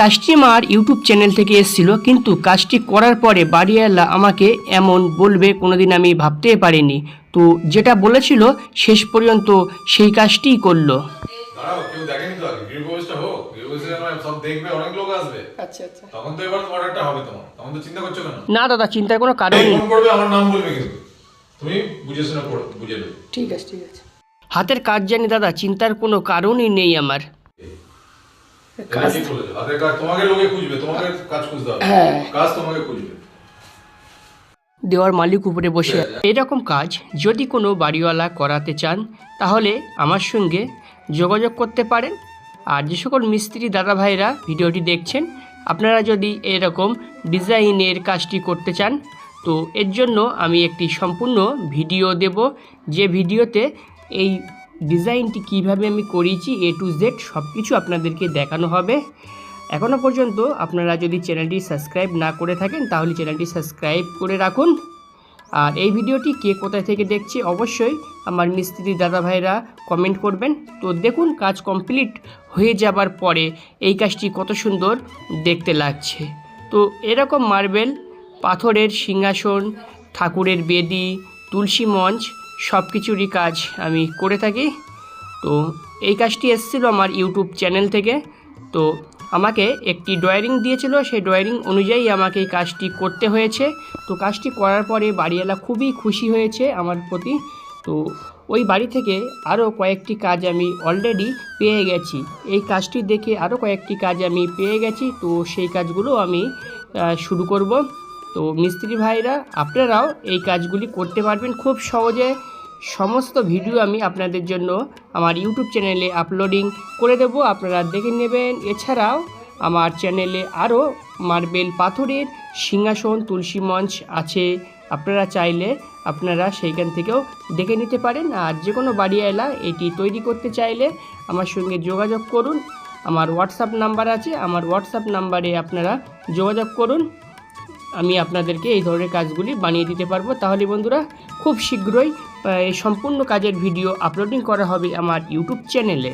কাজটি আমার YouTube channel থেকে এসেছিল কিন্তু কাজটি করার পরে বাড়িওয়ালা আমাকে এমন বলবে কোনোদিন আমি ভাবতে পারিনি। তো যেটা বলেছিল শেষ পর্যন্ত সেই কাজটিই করল। দাঁড়াও কেউ দেখেনি তো আগে? গ্রিন প্রবেশটা হোক গ্রিন প্রবেশে সব দেখবে অনেক লোক আসবে। আচ্ছা আচ্ছা। তখন তো এবার অর্ডারটা হবে তোমার। তখন তো চিন্তা করছ কেন? না দাদা চিন্তার কোনো কারণ নেই। ফোন করবে আমার নাম বলবে কিন্তু। তুমি বুঝে শুনে বুঝে ঠিক আছে ঠিক আছে। হাতের কাজ জানি দাদা চিন্তার কোনো কারণই নেই আমার। দেওয়ার মালিক উপরে বসে এরকম কাজ যদি কোনো বাড়িওয়ালা করাতে চান তাহলে আমার সঙ্গে যোগাযোগ করতে পারেন। আর যে সকল মিস্ত্রি দাদা ভাইরা ভিডিওটি দেখছেন আপনারা যদি এরকম ডিজাইনের কাজটি করতে চান তো এর জন্য আমি একটি সম্পূর্ণ ভিডিও দেব। যে ভিডিওতে এই ডিজাইনটি কীভাবে আমি করিয়েছি এ টু জেড সব কিছু আপনাদেরকে দেখানো হবে। এখনও পর্যন্ত আপনারা যদি চ্যানেলটি সাবস্ক্রাইব না করে থাকেন, তাহলে চ্যানেলটি সাবস্ক্রাইব করে রাখুন। আর এই ভিডিওটি কে কোথায় থেকে দেখছে, অবশ্যই আমার মিস্ত্রি দাদা কমেন্ট করবেন। তো দেখুন, কাজ কমপ্লিট হয়ে যাবার পরে এই কাজটি কত সুন্দর দেখতে লাগছে। তো এরকম মার্বেল, পাথরের সিংহাসন, ঠাকুরের বেদি, তুলসী মঞ্চ সব কিছুরই কাজ আমি করে থাকি। তো এই কাজটি এসেছিল আমার ইউটিউব চ্যানেল থেকে। তো আমাকে একটি ড্রয়িং দিয়েছিল। সেই ড্রয়িং অনুযায়ী আমাকে এই কাজটি করতে হয়েছে। তো কাজটি করার পরে বাড়িওয়ালা খুবই খুশি হয়েছে আমার প্রতি। তো ওই বাড়ি থেকে আরও কয়েকটি কাজ আমি অলরেডি পেয়ে গেছি। এই কাজটি দেখে আরও কয়েকটি কাজ আমি পেয়ে গেছি। তো সেই কাজগুলো আমি শুরু করব। তো মিস্ত্রি ভাইরা, আপনারাও এই কাজগুলি করতে পারবেন। খুব সহজে সমস্ত ভিডিও আমি আপনাদের জন্য আমার ইউটিউব চ্যানেলে আপলোডিং করে দেব। আপনারা দেখে নেবেন। এছাড়াও আমার চ্যানেলে আরও মার্বেল পাথরের সিংহাসন, তুলসী মঞ্চ আছে। আপনারা চাইলে আপনারা সেইখান থেকেও দেখে নিতে পারেন। আর যে কোনো বাড়ি এলা এটি তৈরি করতে চাইলে আমার সঙ্গে যোগাযোগ করুন। আমার হোয়াটসঅ্যাপ নাম্বার আছে। আমার হোয়াটসঅ্যাপ নাম্বারে আপনারা যোগাযোগ করুন। আমি আপনাদেরকে এই ধরনের কাজগুলি বানিয়ে দিতে পারব। তাহলে বন্ধুরা, খুব শীঘ্রই এই সম্পূর্ণ কাজের ভিডিও আপলোডিং করা হবে আমার ইউটিউব চ্যানেলে।